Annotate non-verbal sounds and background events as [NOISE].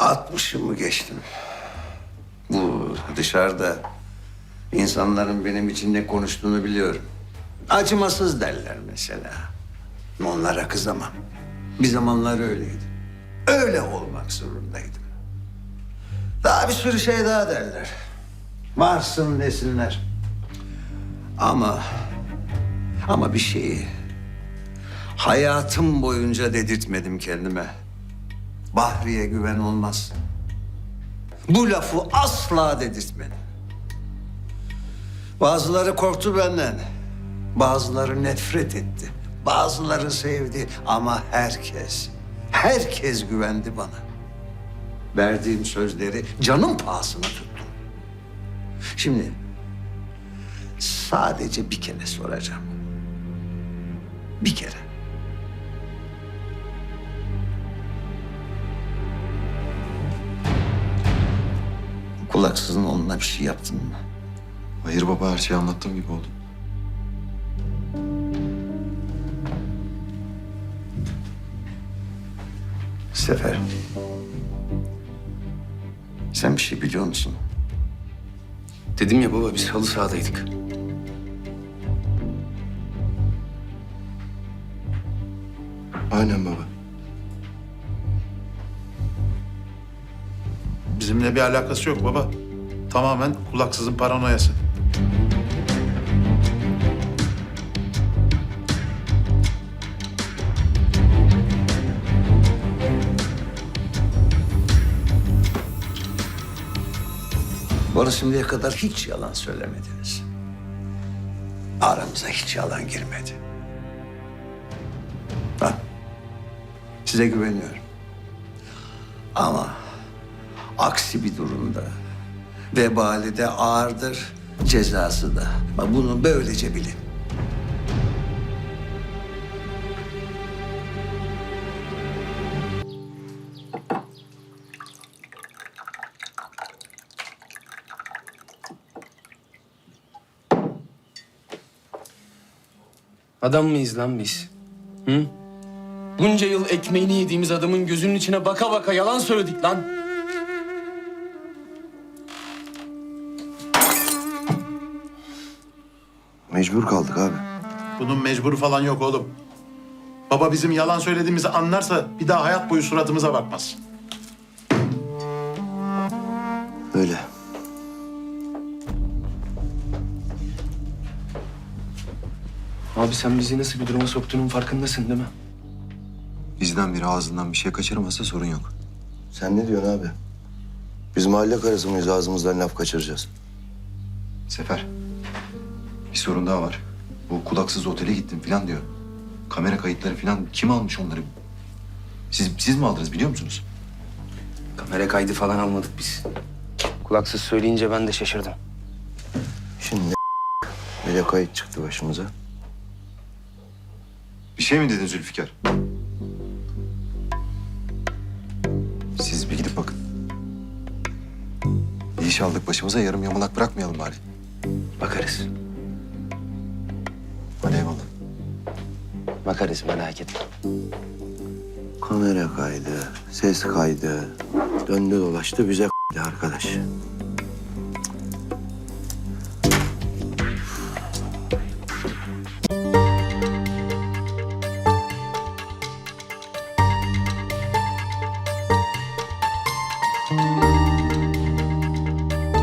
Altmışımı geçtim. Bu dışarıda insanların benim için ne konuştuğunu biliyorum. Acımasız derler mesela. Onlara kızamam. Bir zamanlar öyleydi. Öyle olmak zorundaydım. Daha bir sürü şey daha derler. Varsın desinler. Ama ama bir şeyi hayatım boyunca dedirtmedim kendime. Bahriye güven olmaz. Bu lafı asla dedirtmedim. Bazıları korktu benden. Bazıları nefret etti. Bazıları sevdi ama herkes, herkes güvendi bana. Verdiğim sözleri canım pahasına tuttum. Şimdi sadece bir kere soracağım. Bir kere. Kulaksızın onunla bir şey yaptın mı? Hayır baba her şeyi anlattığım gibi oldu. Sefer. Sen bir şey biliyor musun? Dedim ya baba biz halı sahadaydık. Aynen baba. Bizimle bir alakası yok baba. Tamamen kulaksızın paranoyası. Bana şimdiye kadar hiç yalan söylemediniz. Aramıza hiç yalan girmedi. Ha, size güveniyorum. Ama aksi bir durumda vebali de ağırdır, cezası da. Bunu böylece bilin. Adam mıyız lan biz? Hı? Bunca yıl ekmeğini yediğimiz adamın gözünün içine baka baka yalan söyledik lan. Mecbur kaldık abi. Bunun mecburu falan yok oğlum. Baba bizim yalan söylediğimizi anlarsa bir daha hayat boyu suratımıza bakmaz. Öyle. Abi sen bizi nasıl bir duruma soktuğunun farkındasın değil mi? Bizden biri ağzından bir şey kaçırmasa sorun yok. Sen ne diyorsun abi? Biz mahalle karısı mıyız ağzımızdan laf kaçıracağız? Sefer. Bir sorun daha var. Bu kulaksız otele gittim falan diyor. Kamera kayıtları falan kim almış onları? Siz, siz mi aldınız biliyor musunuz? Kamera kaydı falan almadık biz. Kulaksız söyleyince ben de şaşırdım. Şimdi [LAUGHS] böyle kayıt çıktı başımıza. Bir şey mi dedin Zülfikar? Siz bir gidip bakın. Bir iş aldık başımıza yarım yamalak bırakmayalım bari. Bakarız. Hadi eyvallah. Bakarız merak etme. Kamera kaydı, ses kaydı. Döndü dolaştı bize [LAUGHS] arkadaş.